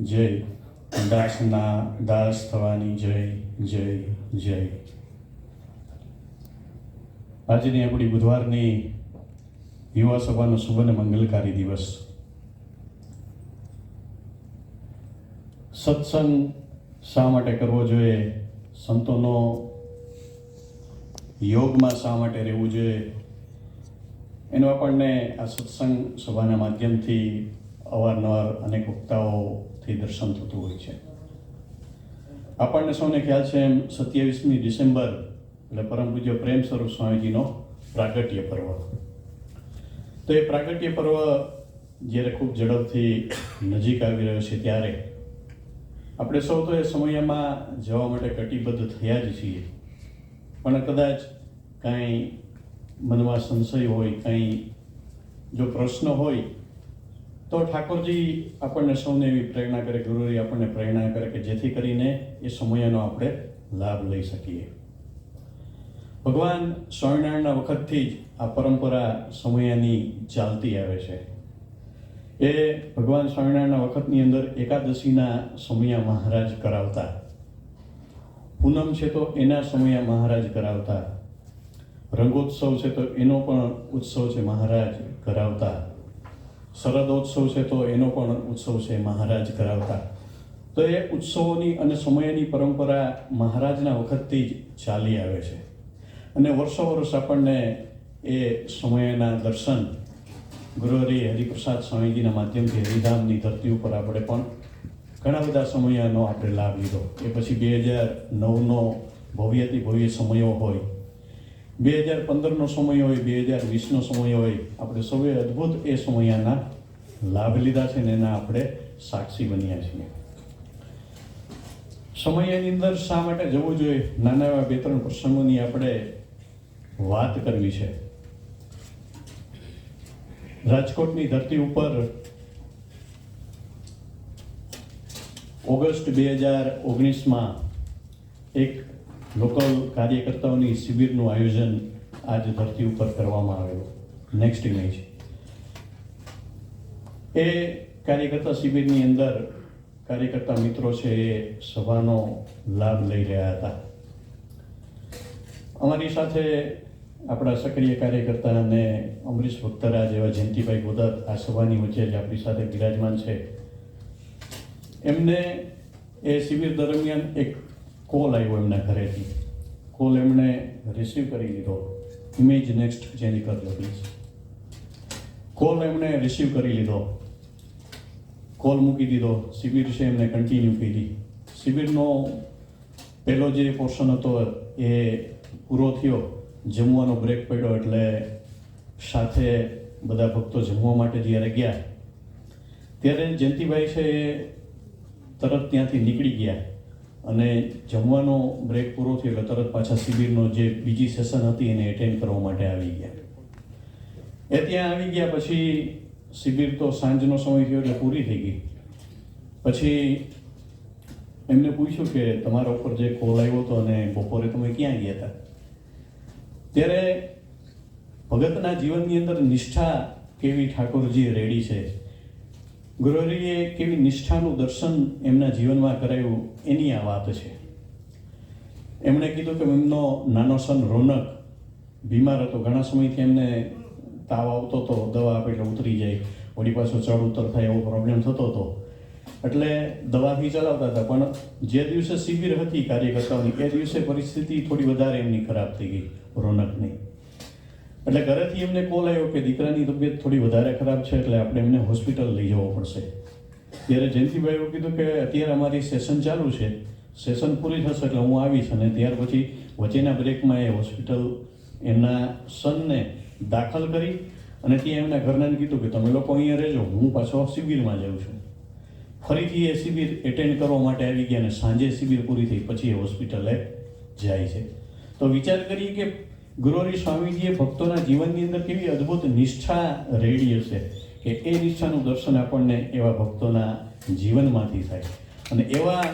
જય. દાસના દાસ થવાની જય જય જય. આજની આપણી બુધવારની યુવા સભાનો શુભ અને મંગલકારી દિવસ. સત્સંગ શા માટે કરવો જોઈએ? સંતોનો યોગમાં શા માટે રહેવું જોઈએ? એનું આપણને આ સત્સંગ સભાના માધ્યમથી અવારનવાર અનેક વક્તાઓથી દર્શન થતું હોય છે. આપણને સૌને ખ્યાલ છે એમ સત્યાવીસમી ડિસેમ્બર એટલે પરમ પૂજ્ય પ્રેમ સ્વરૂપ સ્વામીજીનો પ્રાગટ્ય પર્વ. તો એ પ્રાગટ્ય પર્વ જ્યારે ખૂબ ઝડપથી નજીક આવી રહ્યો છે ત્યારે આપણે સૌ તો એ સમયમાં જવા માટે કટિબદ્ધ થયા જ છીએ. પણ કદાચ કાંઈ મનમાં સંશય હોય, કાંઈ જો પ્રશ્ન હોય તો ઠાકોરજી આપણને સૌને એવી પ્રેરણા કરે, ગુરુજી આપણને પ્રેરણા કરે કે જેથી કરીને એ સમયનો આપણે લાભ લઈ શકીએ. ભગવાન સ્વામિનારાયણના વખતથી જ આ પરંપરા સમયાની ચાલતી આવે છે. એ ભગવાન સ્વામિનારાયણના વખતની અંદર એકાદશીના સમયા મહારાજ કરાવતા. પૂનમ છે તો એના સમયા મહારાજ કરાવતા. રંગોત્સવ છે તો એનો પણ ઉત્સવ છે મહારાજ કરાવતા. શરદોત્સવ છે તો એનો પણ ઉત્સવ છે મહારાજ કરાવતા તો એ ઉત્સવોની અને સમયની પરંપરા મહારાજના વખતથી જ ચાલી આવે છે. અને વર્ષો વર્ષ આપણને એ સમયના દર્શન ગુરુહરી હરિપ્રસાદ સ્વામીજીના માધ્યમથી હરિધામની ધરતી ઉપર આપણે પણ ઘણા બધા સમયનો આપણે લાભ લીધો. એ પછી બે હજાર નવનો ભવ્યથી ભવ્ય સમયો હોય બે હજાર પંદરનો સમય હોય, બે હજાર વીસનો સમય હોય, આપણે સૌએ અદ્ભુત એ સમયના લાભ લીધા છે ને એના આપણે સાક્ષી બન્યા છીએ. સમયની અંદર શા માટે જવું જોઈએ? નાના એવા બે ત્રણ પ્રસંગોની આપણે વાત કરવી છે. રાજકોટની ધરતી ઉપર ઓગસ્ટ બે હજાર ઓગણીસમાં એક લોકલ કાર્યકર્તાઓની શિબિરનું આયોજન આજ ધરતી ઉપર કરવામાં આવેલું. નેક્સ્ટ ઇમેજ એ કાર્યકર્તા શિબિરની અંદર કાર્યકર્તા મિત્રો છે એ સભાનો લાભ લઈ રહ્યા હતા. અમારી સાથે આપણા સક્રિય કાર્યકર્તા અને અમરીશ ભક્તરા જેવા જયંતિભાઈ ગોદર આ સભાની વચ્ચે જ આપણી સાથે બિરાજમાન છે. એમને એ શિબિર દરમિયાન એક કોલ આવ્યો એમના ઘરેથી. કોલ એમણે રિસીવ કરી લીધો. ઇમેજ નેક્સ્ટ જેની કરજો પ્લીઝ કોલ એમણે રિસીવ કરી લીધો. કોલ મૂકી દીધો. શિબિર છે, એમને કન્ટિન્યુ કરી. શિબિરનો પહેલો જે પોર્શન હતો એ પૂરો થયો. જમવાનો બ્રેક પડ્યો એટલે સાથે બધા ભક્તો જમવા માટે જ્યારે ગયા, ત્યારે જયંતિભાઈ છે એ તરત ત્યાંથી નીકળી ગયા. અને જમવાનો બ્રેક પૂરો થયો એટલે તરત પાછા શિબિરનો જે બીજી સેશન હતી એને એટેન્ડ કરવા માટે આવી ગયા. એ ત્યાં આવી ગયા પછી શિબિર તો સાંજનો સમય થયો એટલે પૂરી થઈ ગઈ. પછી એમને પૂછ્યું કે તમારા ઉપર જે કોલ આવ્યો હતો અને બપોરે તમે ક્યાં ગયા હતા? ત્યારે ભગતના જીવનની અંદર નિષ્ઠા કેવી ઠાકોરજી રેડી છે? ગુરુહરિએ કેવી નિષ્ઠાનું દર્શન એમના જીવનમાં કરાયું એની આ વાત છે. એમણે કીધું કે એમનો નાનો સન રોનક બીમાર હતો. ઘણા સમયથી એમને તાવ આવતો હતો દવા આપે એટલે ઉતરી જાય. વળી પાછો ચડ ઉતર થાય એવો પ્રોબ્લેમ થતો હતો. એટલે દવાથી ચલાવતા હતા. પણ જે દિવસે શિબિર હતી કાર્યકર્તાઓની, એ દિવસે પરિસ્થિતિ થોડી વધારે એમની ખરાબ થઈ ગઈ રોનકની. એટલે ઘરેથી એમને કોલ આવ્યો કે દીકરાની તબિયત થોડી વધારે ખરાબ છે એટલે આપણે એમને હોસ્પિટલ લઈ જવો પડશે. ત્યારે જયંતિભાઈએ કીધું કે અત્યારે અમારી સેશન ચાલુ છે. સેશન પૂરી થશે એટલે હું આવીશ અને ત્યાર પછી વચ્ચેના બ્રેકમાં એ હોસ્પિટલ એમના સનને દાખલ કરી અને ત્યાં એમના ઘરનાને કીધું કે તમે લોકો અહીંયા રહેજો, હું પાછો શિબિરમાં જાઉં છું. ફરીથી એ શિબિર એટેન્ડ કરવા માટે આવી ગયા અને સાંજે શિબિર પૂરી થઈ, પછી એ હોસ્પિટલે જાય છે. તો વિચાર કરીએ કે ગુરુહરી સ્વામીજીએ ભક્તોના જીવનની અંદર કેવી અદ્ભુત નિષ્ઠા રેડી હશે કે એ નિષ્ઠાનું દર્શન આપણને એવા ભક્તોના જીવનમાંથી થાય. અને એવા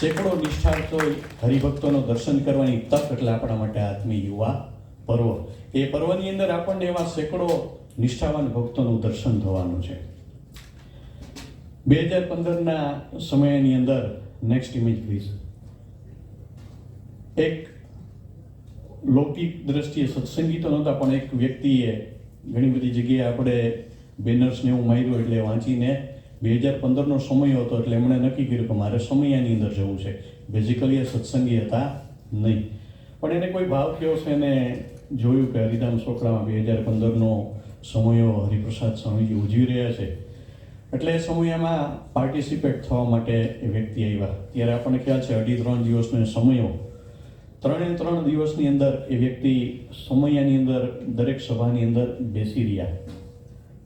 સેંકડો નિષ્ઠાર્થો હરિભક્તોનો દર્શન કરવાની તક એટલે આપણા માટે આત્મી યુવા પર્વ. એ પર્વની અંદર આપણને એવા સેંકડો નિષ્ઠાવાન ભક્તોનું દર્શન થવાનું છે. બે હજાર પંદરના સમયની અંદર નેક્સ્ટ ઇમેજ પ્લીઝ એક લૌકિક દ્રષ્ટિએ સત્સંગી તો નહોતા, પણ એક વ્યક્તિએ ઘણી બધી જગ્યાએ આપણે બેનર્સને એવું માર્યું એટલે વાંચીને બે હજાર પંદરનો સમય હતો એટલે એમણે નક્કી કર્યું કે મારે સમયાની અંદર જવું છે. બેઝિકલી એ સત્સંગી હતા નહીં. પણ એને કોઈ ભાવ થયો છે એને જોયું કે હરિધામ સોકડામાં બે હજાર પંદરનો સમયો હરિપ્રસાદ સ્વામીજી ઉજવી રહ્યા છે. એટલે એ સમયમાં પાર્ટિસિપેટ થવા માટે એ વ્યક્તિ આવ્યા. ત્યારે આપણને ખ્યાલ છે અઢી ત્રણ દિવસનો સમયો ત્રણે ત્રણ દિવસની અંદર એ વ્યક્તિ સમયાની અંદર, દરેક સભાની અંદર બેસી રહ્યા.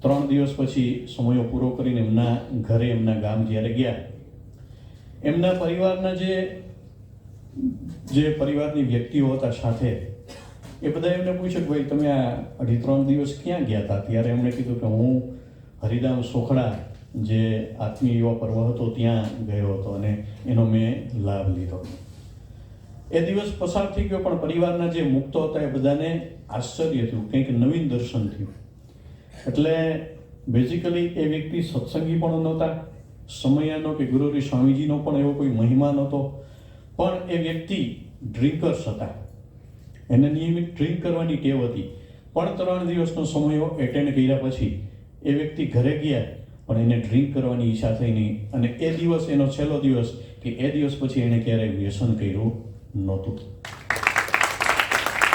ત્રણ દિવસ પછી સમયો પૂરો કરીને એમના ઘરે, એમના ગામ જ્યારે ગયા. એમના પરિવારના જે જે પરિવારની વ્યક્તિઓ હતા સાથે, એ બધા એમને પૂછ્યું કે ભાઈ, તમે આ અઢી ત્રણ દિવસ ક્યાં ગયા હતા? ત્યારે એમણે કીધું કે હું હરિધામ સોખડા, જે આત્મીય યુવા પર્વ હતો, ત્યાં ગયો હતો અને એનો મેં લાભ લીધો. એ દિવસ પસાર થઈ ગયો, પણ પરિવારના જે મુક્તો હતા એ બધાને આશ્ચર્ય થયું, કંઈક નવીન દર્શન થયું. એટલે બેઝિકલી એ વ્યક્તિ સત્સંગી પણ નહોતા, સમયાનો કે ગુરુરી સ્વામીજીનો પણ એવો કોઈ મહિમા નહોતો, પણ એ વ્યક્તિ ડ્રિંકર્સ હતા. એને નિયમિત ડ્રિંક કરવાની ટેવ હતી. પણ ત્રણ દિવસનો સમય એટેન્ડ કર્યા પછી એ વ્યક્તિ ઘરે ગયા, પણ એને ડ્રિંક કરવાની ઈચ્છા થઈ નહીં. અને એ દિવસ એનો છેલ્લો દિવસ કે એ દિવસ પછી એણે ક્યારેય વ્યસન કર્યું નહોતું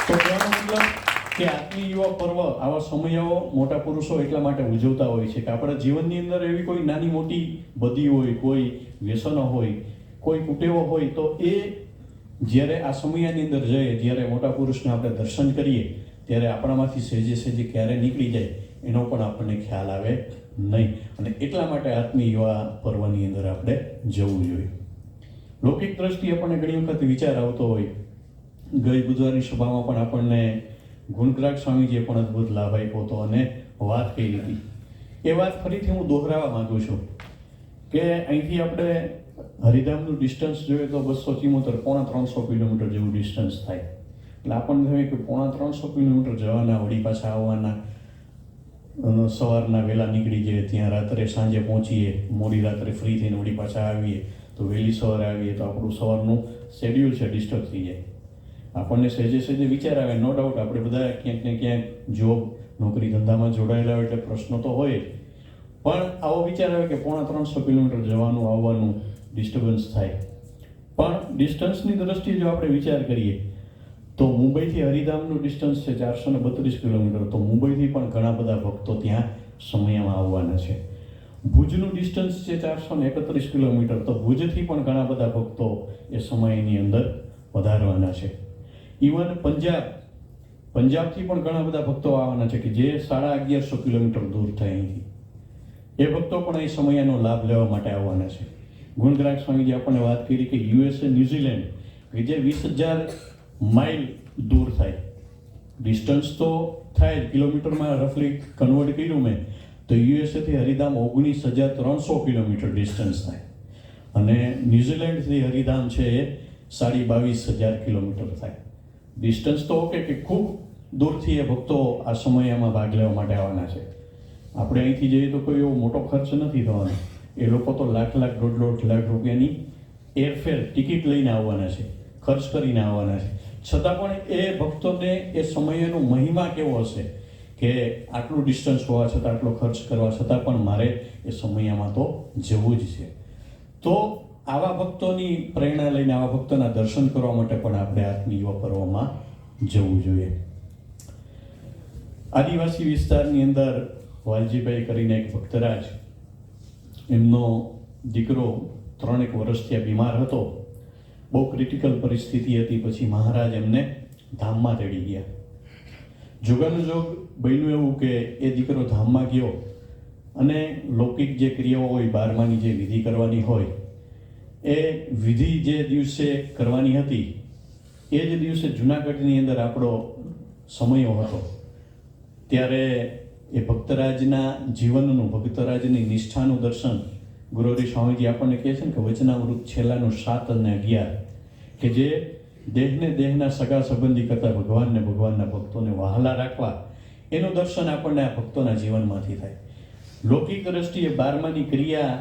તો કહેવાનો મતલબ કે આત્મીયુવા પર્વ આવા સમયો મોટા પુરુષો એટલા માટે ઉજવતા હોય છે કે આપણા જીવનની અંદર એવી કોઈ નાની મોટી બધી હોય, કોઈ વ્યસનો હોય, કોઈ કુટેવો હોય, તો એ જ્યારે આ સમયની અંદર જઈએ, જ્યારે મોટા પુરુષને આપણે દર્શન કરીએ, ત્યારે આપણામાંથી સહેજે સહેજે ક્યારે નીકળી જાય, એનો પણ આપણને ખ્યાલ આવે નહીં. અને એટલા માટે આત્મીય યુવા પર્વની અંદર આપણે જવું જોઈએ. લૌકિક દ્રષ્ટિએ આપણને ઘણી વખત વિચાર આવતો હોય. ગઈ બુધવારની સભામાં પણ આપણને ગુણગ્રાગ સ્વામીજીએ પણ અદ્ભુત લાભ આપ્યો હતો અને વાત કહી હતી. એ વાત ફરીથી હું દોહરાવવા માંગુ છું કે અહીંથી આપણે હરિધામનું ડિસ્ટન્સ જોઈએ તો બસો ચિમોતેર, પોણા ત્રણસો કિલોમીટર જેવું ડિસ્ટન્સ થાય. એટલે આપણને થયું કે પોણા ત્રણસો કિલોમીટર જવાના, વળી પાછા આવવાના સવારના વહેલા નીકળી જઈએ, ત્યાં રાત્રે સાંજે પહોંચીએ, મોડી રાત્રે ફ્રી થઈને વળી પાછા આવીએ. તો વહેલી સવારે આવીએ તો આપણું સવારનું શેડ્યુલ છે ડિસ્ટર્બ થઈ જાય. આપણને સહેજે સહેજે વિચાર આવે નો ડાઉટ આપણે બધા ક્યાંક ને ક્યાંક જોબ નોકરી ધંધામાં જોડાયેલા હોય એટલે પ્રશ્નો તો હોય. પણ આવો વિચાર આવે કે પોણા ત્રણસો કિલોમીટર જવાનું, આવવાનું ડિસ્ટર્બન્સ થાય. પણ ડિસ્ટન્સની દ્રષ્ટિએ જો આપણે વિચાર કરીએ, તો મુંબઈથી હરિધામનું ડિસ્ટન્સ છે ચારસો ને બત્રીસ કિલોમીટર. તો મુંબઈથી પણ ઘણા બધા ભક્તો ત્યાં સમયમાં આવવાના છે. ભુજનું ડિસ્ટન્સ છે ચારસો ને એકત્રીસ કિલોમીટર, તો ભુજથી પણ ઘણા બધા ભક્તો એ સમયની અંદર વધારવાના છે. ઇવન પંજાબ, પંજાબથી પણ ઘણા બધા ભક્તો આવવાના છે કે જે સાડા અગિયારસો કિલોમીટર દૂર થાય અહીંથી. એ ભક્તો પણ એ સમયનો લાભ લેવા માટે આવવાના છે. ગુણગ્રાહક સ્વામીજી આપણને વાત કરી કે યુએસએ ન્યુઝીલેન્ડ કે જે વીસ હજાર માઇલ દૂર થાય. ડિસ્ટન્સ તો થાય કિલોમીટરમાં રફલી કન્વર્ટ કર્યું મેં. તો યુએસએથી હરિધામ ઓગણીસ હજાર ત્રણસો કિલોમીટર ડિસ્ટન્સ થાય. અને ન્યુઝીલેન્ડથી હરિધામ છે એ સાડી બાવીસ હજાર કિલોમીટર થાય. ડિસ્ટન્સ તો ઓકે કે ખૂબ દૂરથી એ ભક્તો આ સમયમાં ભાગ લેવા માટે આવવાના છે. આપણે અહીંથી જઈએ તો કોઈ એવો મોટો ખર્ચ નથી થવાનો. એ લોકો તો લાખ લાખ, દોઢ દોઢ લાખ રૂપિયાની એરફેર ટિકિટ લઈને આવવાના છે, ખર્ચ કરીને આવવાના છે. છતાં પણ એ ભક્તોને એ સમયનો મહિમા કેવો હશે? કે આટલું ડિસ્ટન્સ હોવા છતાં, આટલો ખર્ચ કરવા છતાં પણ મારે એ સમયમાં તો જવું જ છે. તો આવા ભક્તોની પ્રેરણા લઈને, આવા ભક્તોના દર્શન કરવા માટે પણ આપણે આત્મીય પર્વમાં જવું જોઈએ. આદિવાસી વિસ્તારની અંદર વાલજીભાઈ કરીને એક ભક્તરાજ, એમનો દીકરો ત્રણેક વર્ષ ત્યાં બીમાર હતો. બહુ ક્રિટિકલ પરિસ્થિતિ હતી, પછી મહારાજ એમને ધામમાં તેડી ગયા. જોગાનુજોગ બન્યું એવું કે એ દીકરો ધામમાં ગયો અને લૌકિક જે ક્રિયાઓ હોય, બારમાની જે વિધિ કરવાની હોય, એ વિધિ જે દિવસે કરવાની હતી, એ જ દિવસે જુનાગઢની અંદર આપણો સમયો હતો. ત્યારે એ ભક્તરાજના જીવનનું, ભક્તરાજની નિષ્ઠાનું દર્શન ગુરુરી સ્વામીજી આપણને કહે છે ને કે વચનામૃત છેલ્લાનું સાત અને અગિયાર, કે જે દેહને દેહના સગા સંબંધી કરતા ભગવાનને ભગવાનના ભક્તોને વહાલા રાખવા, એનું દર્શન આપણને આ ભક્તોના જીવનમાંથી થાય. લૌકિક દ્રષ્ટિએ બારમાની ક્રિયા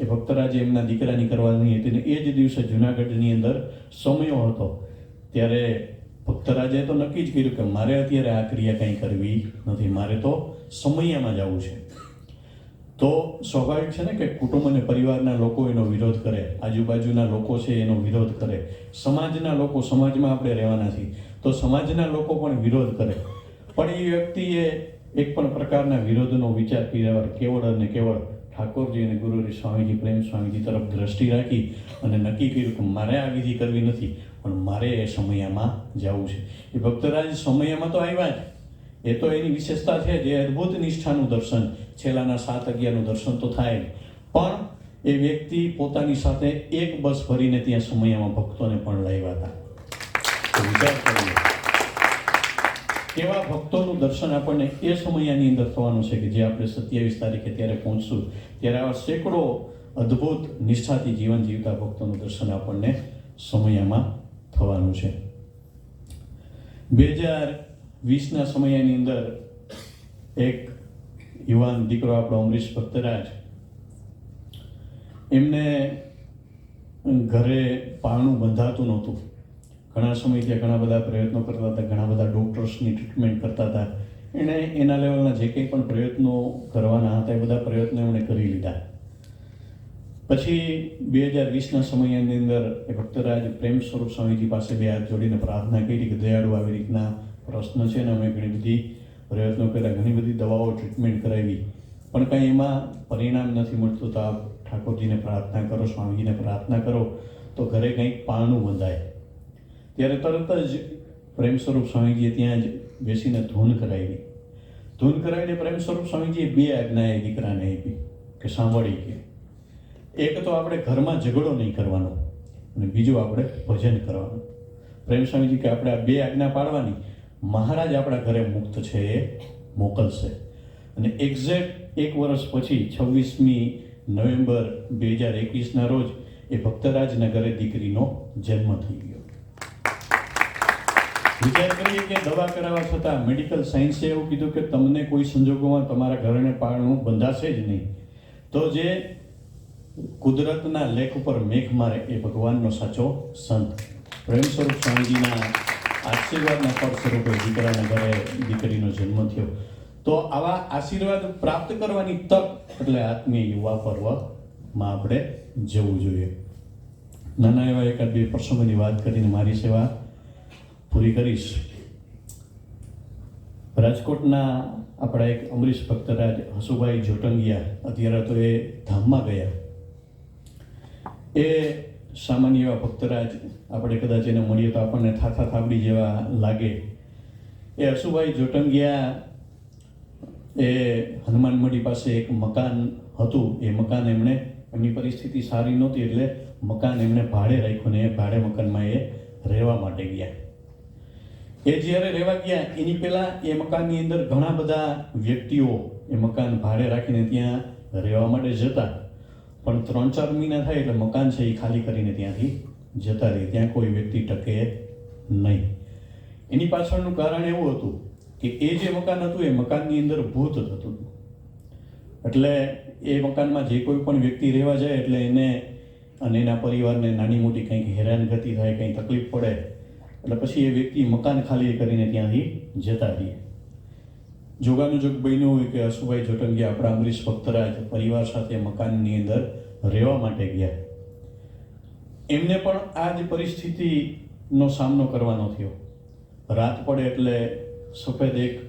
એ ભક્તરાજે એમના દીકરાની કરવાની હતી ને એ જ દિવસે જુનાગઢની અંદર સમયો હતો. ત્યારે ભક્તરાજે તો નક્કી જ કર્યું કે મારે અત્યારે આ ક્રિયા કંઈ કરવી નથી, મારે તો સમયમાં જવું છે. તો સ્વાભાવિક છે ને કે કુટુંબ અને પરિવારના લોકો એનો વિરોધ કરે, આજુબાજુના લોકો છે એનો વિરોધ કરે, સમાજના લોકો, સમાજમાં આપણે રહેવાના છીએ, તો સમાજના લોકો પણ વિરોધ કરે. પણ એ વ્યક્તિએ એક પણ પ્રકારના વિરોધનો વિચાર કર્યા કેવળ અને કેવળ ઠાકોરજી અને ગુરુજી સ્વામીજી, પ્રેમ સ્વામીજી તરફ દ્રષ્ટિ રાખી અને નક્કી કર્યું કે મારે આ વિધિ કરવી નથી, પણ મારે એ સમયમાં જવું છે. એ ભક્તરાજ સમયમાં તો આવ્યા જ. એ તો એની વિશેષતા છે જે અદ્ભુત નિષ્ઠાનું દર્શન, છેલ્લાના સાત અગિયારનું દર્શન તો થાય પણ એ વ્યક્તિ પોતાની સાથે એક બસ ભરીને ત્યાં સમયમાં ભક્તોને પણ લાવ્યા હતા. વિચાર કેવા ભક્તોનું દર્શન આપણને એ સમયની અંદર થવાનું છે કે જે આપણે સત્યાવીસ તારીખે ત્યારે પહોંચશું, ત્યારે આવા સેંકડો અદ્ભુત નિષ્ઠાથી જીવન જીવતા ભક્તોનું દર્શન આપણને સમયમાં થવાનું છે. બે હજાર વીસના સમયની અંદર એક યુવાન દીકરો આપણો અમરીશ ભક્તરાજ એમને ઘરે પાણું બંધાતું નહોતું. ઘણા સમયથી ઘણા બધા પ્રયત્નો કરતા હતા, ઘણા બધા ડૉક્ટર્સની ટ્રીટમેન્ટ કરતા હતા. એણે એના લેવલના જે કંઈ પણ પ્રયત્નો કરવાના હતા એ બધા પ્રયત્નો એમણે કરી લીધા. પછી બે હજાર વીસના સમયની અંદર એ ભક્તરાજ પ્રેમ સ્વરૂપ સ્વામીજી પાસે બે હાથ જોડીને પ્રાર્થના કરી કે દયાળુ આવી રીતના પ્રશ્ન છે ને અમે ઘણી બધી પ્રયત્નો કર્યા, ઘણી બધી દવાઓ ટ્રીટમેન્ટ કરાવી. પણ કંઈ એમાં પરિણામ નથી મળતું તો આપ ઠાકોરજીને પ્રાર્થના કરો, સ્વામીજીને પ્રાર્થના કરો, તો ઘરે કંઈક પાણું બંધાય. ત્યારે તરત જ પ્રેમ સ્વરૂપ સ્વામીજીએ ત્યાં જ બેસીને ધૂન કરાવી. ધૂન કરાવીને પ્રેમ સ્વરૂપ સ્વામીજીએ બે આજ્ઞા એ દીકરાને આપી કે સાંભળી કે. એક તો આપણે ઘરમાં ઝઘડો નહીં કરવાનો અને બીજું આપણે ભજન કરવાનું. પ્રેમ સ્વામીજી કે આપણે આ બે આજ્ઞા પાડવાની મહારાજ આપણા ઘરે મુક્ત છે એ મોકલશે. અને એક્ઝેક્ટ એક વર્ષ પછી છવ્વીસમી નવેમ્બર બે હજાર એકવીસના રોજ એ ભક્તરાજના ઘરે દીકરીનો જન્મ થઈ ગયો. વિચાર કરીએ કે દવા કરાવવા છતાં મેડિકલ સાયન્સે એવું કીધું કે તમને કોઈ સંજોગોમાં તમારા ઘરને પાળવું બંધાશે જ નહીં. તો જે કુદરતના લેખ ઉપર મેઘ મારે એ ભગવાનનો સાચો સંત. પ્રેમ સ્વરૂપ સ્વામીજીના આશીર્વાદના ફળ સ્વરૂપે દીકરાના ઘરે દીકરીનો જન્મ થયો. તો આવા આશીર્વાદ પ્રાપ્ત કરવાની તક એટલે આત્મીય યુવા પર્વમાં આપણે જવું જોઈએ. નાના એવા એકાદ બે પ્રસંગોની વાત કરીને મારી સેવા પૂરી કરીશ. રાજકોટના આપણા એક અમરીશ ભક્તરાજ હસુભાઈ જોટંગિયા અત્યારે તો એ ધામમાં ગયા. એ સામાન્ય એવા ભક્તરાજ આપણે કદાચ એને મળીએ તો આપણને થાથા થાબડી જેવા લાગે. એ હસુભાઈ જોટંગિયા એ હનુમાન મઢી પાસે એક મકાન હતું. એ મકાન એમણે એમની પરિસ્થિતિ સારી નહોતી એટલે મકાન એમણે ભાડે રાખ્યું ને એ ભાડે મકાનમાં એ રહેવા માટે ગયા. એ જ્યારે રહેવા ગયા, એની પહેલાં એ મકાનની અંદર ઘણા બધા વ્યક્તિઓ એ મકાન ભાડે રાખીને ત્યાં રહેવા માટે જતા. પણ ત્રણ ચાર મહિના થાય એટલે મકાન છે એ ખાલી કરીને ત્યાંથી જતા રહે. ત્યાં કોઈ વ્યક્તિ ટકે નહીં. એની પાછળનું કારણ એવું હતું કે એ જે મકાન હતું એ મકાનની અંદર ભૂત થતું હતું. એટલે એ મકાનમાં જે કોઈ પણ વ્યક્તિ રહેવા જાય એટલે એને અને એના પરિવારને નાની મોટી કંઈક હેરાનગતિ થાય, કંઈ તકલીફ પડે, એટલે પછી એ વ્યક્તિ મકાન ખાલી કરીને ત્યાંથી જતા રહે. જોગાનુજોગ બન્યું હોય કે અશુભાઈ જોટંગી આપણા અમરીશ ભક્તરાજ પરિવાર સાથે મકાનની અંદર રહેવા માટે ગયા. એમને પણ આ જ પરિસ્થિતિનો સામનો કરવાનો થયો. રાત પડે એટલે સફેદ એક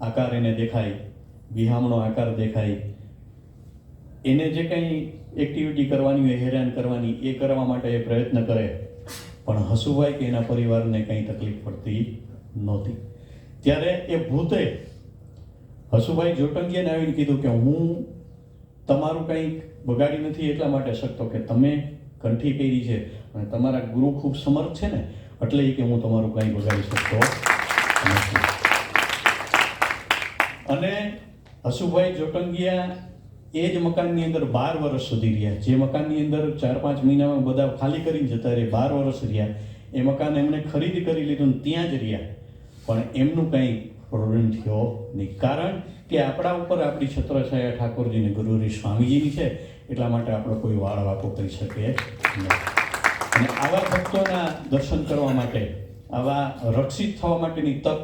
આકાર એને દેખાય, વિહામણો આકાર દેખાય. એને જે કંઈ એક્ટિવિટી કરવાની હોય, હેરાન કરવાની, એ કરવા માટે એ પ્રયત્ન કરે. પણ હસુભાઈ કે એના પરિવારને કંઈ તકલીફ પડતી નહોતી. ત્યારે એ ભૂતે હસુભાઈ જોટંગીયાને આવીને કીધું કે હું તમારું કંઈક બગાડી નથી એટલા માટે શકતો કે તમે કંઠી પહેરી છે અને તમારા ગુરુ ખૂબ સમર્થ છે ને, એટલે કે હું તમારું કંઈ બગાડી શકતો નથી. અને હસુભાઈ જોટંગિયા એ જ મકાનની અંદર બાર વર્ષ સુધી રહ્યા. જે મકાનની અંદર ચાર પાંચ મહિનામાં બધા ખાલી કરીને જતા રહે બાર વર્ષ રહ્યા. એ મકાન એમણે ખરીદી કરી લીધું ત્યાં જ રહ્યા. પણ એમનું કંઈ પ્રોબ્લેમ થયો નહીં. કારણ કે આપણા ઉપર આપણી છત્રછાયા ઠાકોરજીને ગુરુરી સ્વામીજીની છે, એટલા માટે આપણે કોઈ વાળ વાપો કરી શકીએ નહીં. અને આવા ભક્તોના દર્શન કરવા માટે, આવા રક્ષિત થવા માટેની તક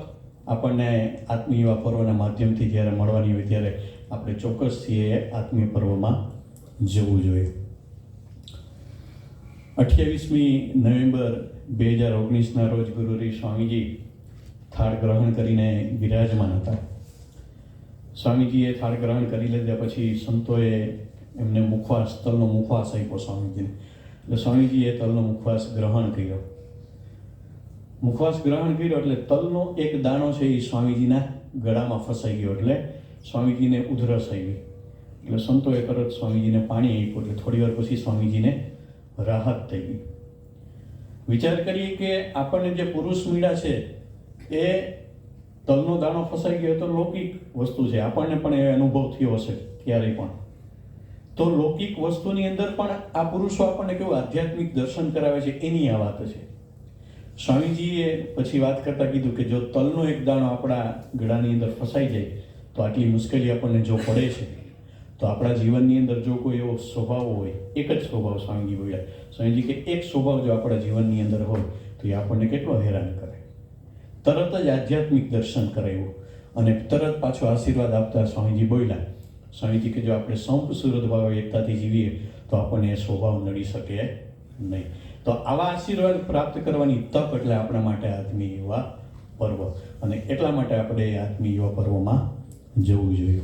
આપણને આત્મીય પર્વના માધ્યમથી જ્યારે મળવાની હોય ત્યારે આપણે ચોક્કસથી એ આત્મીય પર્વમાં જવું જોઈએ. અઠ્યાવીસમી નવેમ્બર બે હજાર ઓગણીસના રોજ ગુરુરી સ્વામીજી થાળ ગ્રહણ કરીને બિરાજમાન હતા. સ્વામીજીએ થાળ ગ્રહણ કરી લીધા પછી સંતોએ એમને મુખવાસ, તલનો મુખવાસ આપ્યો સ્વામીજીને. એટલે સ્વામીજીએ તલનો મુખવાસ ગ્રહણ કર્યો. મુખવાસ ગ્રહણ કર્યો એટલે તલનો એક દાણો છે એ સ્વામીજીના ગળામાં ફસાઈ ગયો એટલે સ્વામીજીને ઉધરસ આવી. એટલે સંતોએ તરત સ્વામીજીને પાણી આપ્યું એટલે થોડી વાર પછી સ્વામીજીને રાહત થઈ ગઈ. વિચાર કરીએ કે આપણને જે પુરુષ મીડા છે એ તલનો દાણો ફસાઈ ગયો તો લૌકિક વસ્તુ છે. આપણને પણ એ અનુભવ થયો હશે ક્યારેય પણ. તો લૌકિક વસ્તુની અંદર પણ આ પુરુષો આપણને કેવું આધ્યાત્મિક દર્શન કરાવે છે એની આ વાત છે. સ્વામીજીએ પછી વાત કરતા કીધું કે જો તલનો એક દાણો આપણા ગળાની અંદર ફસાઈ જાય, તો આટલી મુશ્કેલી આપણને જો પડે છે, તો આપણા જીવનની અંદર જો કોઈ એવો સ્વભાવ હોય, એક જ સ્વભાવ સ્વામીજી બોલ્યા. સ્વામીજી કે એક સ્વભાવ જો આપણા જીવનની અંદર હોય, તો એ આપણને કેટલો હેરાન કરે? તરત જ આધ્યાત્મિક દર્શન કરાવ્યું. અને તરત પાછો આશીર્વાદ આપતા સ્વામીજી બોલ્યા, સ્વામીજી, કે જો આપણે સંપ સુરત ભાવે એકતાથી જીવીએ, તો આપણને એ સ્વભાવ નડી શકે નહીં. તો આવા આશીર્વાદ પ્રાપ્ત કરવાની તક એટલે આપણા માટે આત્મીય યુવા પર્વ. અને એટલા માટે આપણે એ આત્મીય યુવા પર્વમાં જવું જોઈએ.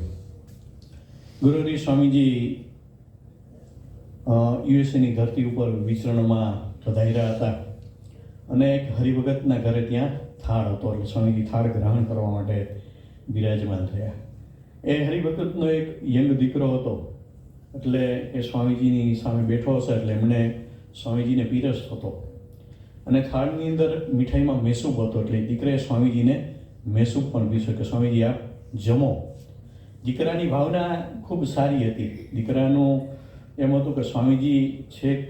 ગુરુરી સ્વામીજી યુએસએની ધરતી ઉપર વિચરણમાં પધાર્યા હતા. અને એક હરિભગતના ઘરે ત્યાં થાળ હતો એટલે સ્વામીજી થાળ ગ્રહણ કરવા માટે બિરાજમાન થયા. એ હરિભગતનો એક યંગ દીકરો હતો. એટલે એ સ્વામીજીની સામે બેઠો હશે એટલે એમણે સ્વામીજીને પીરસ હતો. અને થાળની અંદર મીઠાઈમાં મેસૂબ હતો એટલે દીકરાએ સ્વામીજીને મેસૂબ પણ પીશું કે સ્વામીજી આપ જમો. દીકરાની ભાવના ખૂબ સારી હતી. દીકરાનું એમ હતું કે સ્વામીજી છેક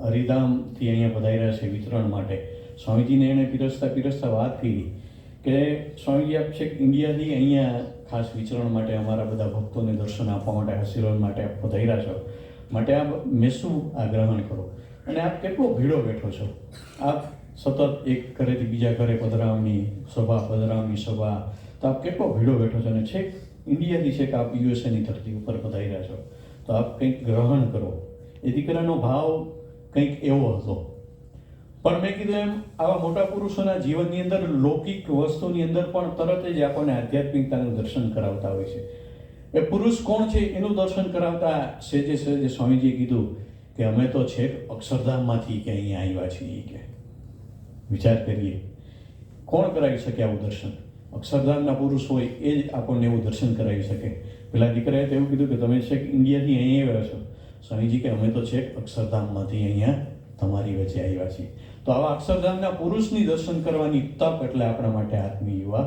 હરિધામથી અહીંયા પધાર્યા છે વિતરણ માટે. સ્વામીજીને એણે પીરસતા પીરસતા વાત કરી કે સ્વામીજી, આપ છેક ઇન્ડિયાથી અહીંયા ખાસ વિચરણ માટે અમારા બધા ભક્તોને દર્શન આપવા માટે, આશીર્વાદ માટે આપ પધાર્યા છો. માટે આપ મેસું આ ગ્રહણ કરો. અને આપ કેટલો ભીડો બેઠો છો. આપ સતત એક ઘરેથી બીજા ઘરે પધરાવની સભા પધરાવની સભા. તો આપ કેટલો ભીડો બેઠો છો અને છેક ઇન્ડિયાથી છેક આપ યુએસએની ધરતી ઉપર પધાર્યા છો. તો આપ કંઈક ગ્રહણ કરો. એ દીકરાનો ભાવ કંઈક એવો હતો. પણ મેં કીધું એમ, આવા મોટા પુરુષોના જીવનની અંદર લૌકિક વસ્તુની અંદર પણ તરત જ આપણને આધ્યાત્મિકતાનું દર્શન કરાવતા હોય છે. એ પુરુષ કોણ છે એનું દર્શન કરાવતા સેજે સેજે સ્વામીજીએ કીધું કે અમે તો છેક અક્ષરધામમાંથી કે અહીંયા આવ્યા છીએ કે. વિચાર કરીએ. કોણ કરાવી શકે આવું દર્શન? અક્ષરધામના પુરુષ હોય એ જ આપણને એવું દર્શન કરાવી શકે. પેલા દીકરાએ તો એવું કીધું કે તમે છેક ઇન્ડિયાથી અહીંયા આવ્યા છો. સ્વામીજી કે અમે તો છેક અક્ષરધામમાંથી અહીંયા તમારી વચ્ચે આવ્યા છીએ. તો આવા અક્ષરધામના પુરુષની દર્શન કરવાની તક એટલે આપણા માટે આત્મી યુવા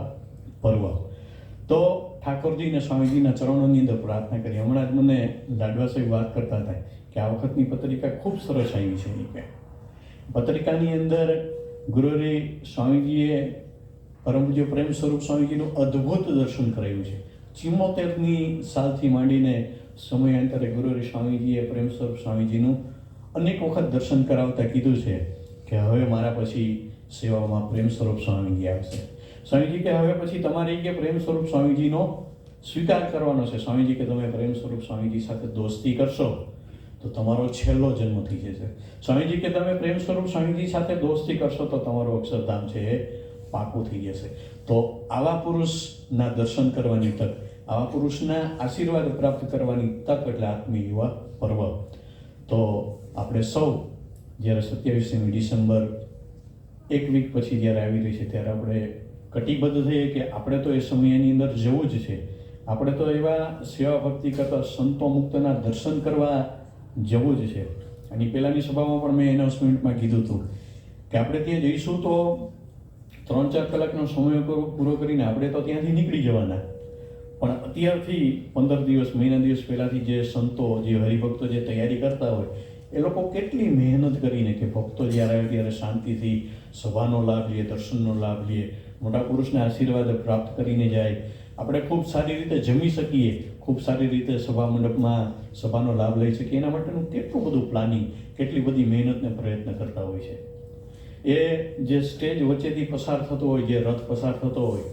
પર્વ. તો ઠાકોરજી અને સ્વામીજીના ચરણોની અંદર પ્રાર્થના કરી. હમણાં જ મને લાડવા સાહેબ વાત કરતા હતા કે આ વખતની પત્રિકા ખૂબ સરસ આવી છે કે પત્રિકાની અંદર ગુરુરી સ્વામીજીએ પરમ પૂજ્ય પ્રેમ સ્વરૂપ સ્વામીજીનું અદ્ભુત દર્શન કરાયું છે. ચિમોતેરની સાલથી માંડીને સમયાંતરે ગુરુરી સ્વામીજીએ પ્રેમ સ્વરૂપ સ્વામીજીનું અનેક વખત દર્શન કરાવતા કીધું છે. કે હવે મારા પછી સેવામાં પ્રેમ સ્વરૂપ સ્વામીજી આવશે. સ્વામીજી કે હવે પછી તમારે કે પ્રેમ સ્વરૂપ સ્વામીજીનો સ્વીકાર કરવાનો છે? સ્વામીજી કે તમે પ્રેમ સ્વરૂપ સ્વામીજી સાથે દોસ્તી કરશો? તો તમારો છેલ્લો જન્મ થઈ જશે. સ્વામીજી કે તમે પ્રેમ સ્વરૂપ સ્વામીજી સાથે દોસ્તી કરશો તો તમારું અક્ષરધામ છે એ પાકું થઈ જશે. તો આવા પુરુષના દર્શન કરવાની તક, આવા પુરુષના આશીર્વાદ પ્રાપ્ત કરવાની તક એટલે આત્મીય યુવા પર્વ. તો આપણે સૌ જ્યારે સત્યાવીસમી ડિસેમ્બર, એક વીક પછી જ્યારે આવી રહી છે, ત્યારે આપણે કટિબદ્ધ થઈએ કે આપણે તો એ સમયની અંદર જવું જ છે. આપણે તો એવા સેવા ભક્તિ કરતા સંતો મુક્તના દર્શન કરવા જવું જ છે. અને પહેલાંની સભામાં પણ મેં એનાઉન્સમેન્ટમાં કીધું હતું કે આપણે ત્યાં જઈશું તો ત્રણ ચાર કલાકનો સમય પૂરો- કરીને આપણે તો ત્યાંથી નીકળી જવાના. પણ અત્યારથી પંદર દિવસ, મહિના દિવસ પહેલાંથી જે સંતો, જે હરિભક્તો જે તૈયારી કરતા હોય એ લોકો કેટલી મહેનત કરીને કે ભક્તો જ્યારે આવે ત્યારે શાંતિથી સભાનો લાભ લઈએ દર્શનનો લાભ લઈએ મોટા પુરુષના આશીર્વાદ પ્રાપ્ત કરીને જાય. આપણે ખૂબ સારી રીતે જમી શકીએ, ખૂબ સારી રીતે સભા મંડપમાં સભાનો લાભ લઈ શકીએ. એના માટેનું કેટલું બધું પ્લાનિંગ કેટલી બધી મહેનતને પ્રયત્ન કરતા હોય છે. એ જે સ્ટેજ વચ્ચેથી પસાર થતો હોય, જે રથ પસાર થતો હોય,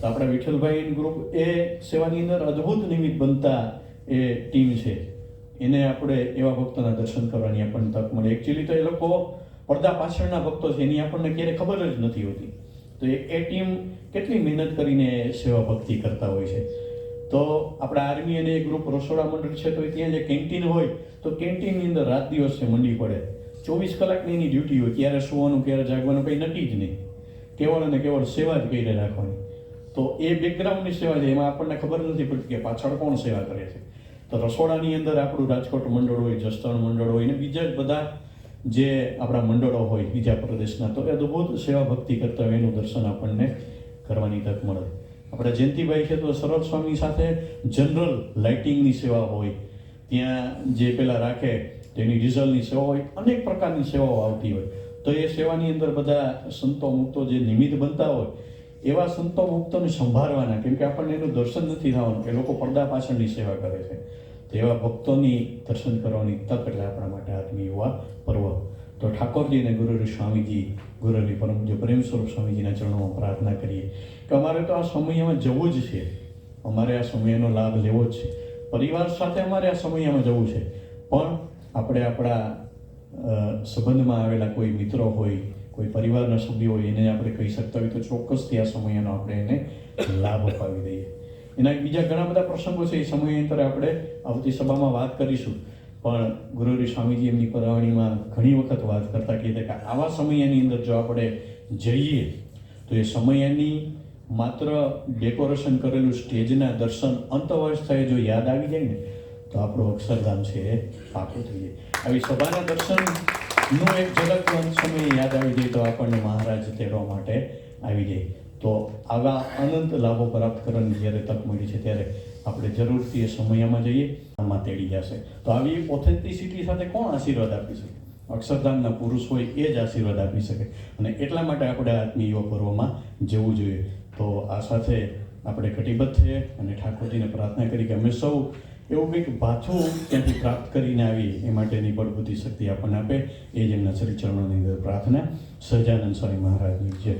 તો આપણા વિઠ્ઠલભાઈ ગ્રુપ એ સેવાની અંદર અદ્ભુત નિમિત્ત બનતા એ ટીમ છે. એને આપણે એવા ભક્તોના દર્શન કરવાની આપણને તક મળે. એકચ્યુઅલી તો એ લોકો પડદા પાછળના ભક્તો છે, એની આપણને ક્યારે ખબર જ નથી હોતી. તો એ ટીમ કેટલી મહેનત કરીને સેવા ભક્તિ કરતા હોય છે. તો આપણા આર્મી અને ગ્રુપ રસોડા મંડળ છે, તો ત્યાં જે કેન્ટીન હોય, તો કેન્ટીનની અંદર રાત દિવસ મંડી પડે. ચોવીસ કલાકની એની ડ્યુટી હોય, ક્યારે સુવાનું, ક્યારે જાગવાનું, કંઈ નક્કી જ નહીં. કેવળ અને કેવળ સેવા જ કરીને રાખવાની. તો એ બેકગ્રાઉન્ડની સેવા છે, એમાં આપણને ખબર નથી પડતી કે પાછળ કોણ સેવા કરે છે. તો રસોડાની અંદર આપણું રાજકોટ મંડળ હોય, જસદણ મંડળ હોય અને બીજા બધા જે આપણા મંડળો હોય, બીજા પ્રદેશના, તો એ અદ્ભુત સેવા ભક્તિ કરતા હોય, એનું દર્શન આપણને કરવાની તક મળે. આપણે જયંતિભાઈ છે તો સરળ સ્વામી સાથે જનરલ લાઇટિંગની સેવા હોય. ત્યાં જે પેલા રાખે, તેની ડીઝલની સેવા હોય, અનેક પ્રકારની સેવાઓ આવતી હોય. તો એ સેવાની અંદર બધા સંતો મુક્તો જે નિમિત્ત બનતા હોય એવા સંતો ભક્તોને સંભાળવાના, કેમ કે આપણને એનું દર્શન નથી થવાનું એ લોકો પડદા પાછળની સેવા કરે છે. તો એવા ભક્તોની દર્શન કરવાની તક એટલે આપણા માટે આત્મી યુવા પર્વ. તો ઠાકોરજી અને ગુરુરી સ્વામીજી ગુરુરી પરમ પૂજ્ય પ્રેમ સ્વરૂપ સ્વામીજીના ચરણોમાં પ્રાર્થના કરીએ. કે અમારે તો આ સમયમાં જવું જ છે. અમારે આ સમયનો લાભ લેવો જ છે. પરિવાર સાથે અમારે આ સમયમાં જવું છે. પણ આપણે આપણા સંબંધમાં આવેલા કોઈ મિત્રો હોય કોઈ પરિવારના સભ્ય હોય એને આપણે કહી શકતા હોય તો ચોક્કસથી આ સમયનો આપણે એને લાભ અપાવી દઈએ. એના બીજા ઘણા બધા પ્રસંગો છે, એ સમયાંતરે આપણે આવતી સભામાં વાત કરીશું. પણ ગુરુરી સ્વામીજી એમની પરવાણીમાં ઘણી વખત વાત કરતા કહેતા કે આવા સમયની અંદર જો આપણે જઈએ, તો એ સમયની માત્ર ડેકોરેશન કરેલું સ્ટેજના દર્શન અંતઅવસ્થાએ જો યાદ આવી જાય ને, તો આપણું અક્ષરધામ છે એ પાકું થઈ જાય. આવી સભાના દર્શનનું એક ઝલક સમયે યાદ આવી જાય તો આપણને મહારાજ તેડવા માટે આવી જાય તો આવા અનંત લાભો પ્રાપ્ત કરવાની જ્યારે તક મળી છે ત્યારે આપણે જરૂરથી એ સમયમાં જઈએ, આમાં તેડી જશે. તો આવી ઓથેન્ટિસિટી સાથે કોણ આશીર્વાદ આપી શકે? અક્ષરધામના પુરુષ હોય એ જ આશીર્વાદ આપી શકે. અને એટલા માટે આપણે આત્મીય પર્વમાં જવું જોઈએ. તો આ સાથે આપણે કટિબદ્ધ થઈએ અને ઠાકોરજીને પ્રાર્થના કરી કે અમે સૌ એવું કંઈક પાછું ત્યાંથી પ્રાપ્ત કરીને આવી, એ માટેની બળબુદ્ધિ શક્તિ આપણને આપે, એ જ એમના શ્રી ચરણોની અંદર પ્રાર્થના. સહજાનંદ સ્વામી મહારાજની જય.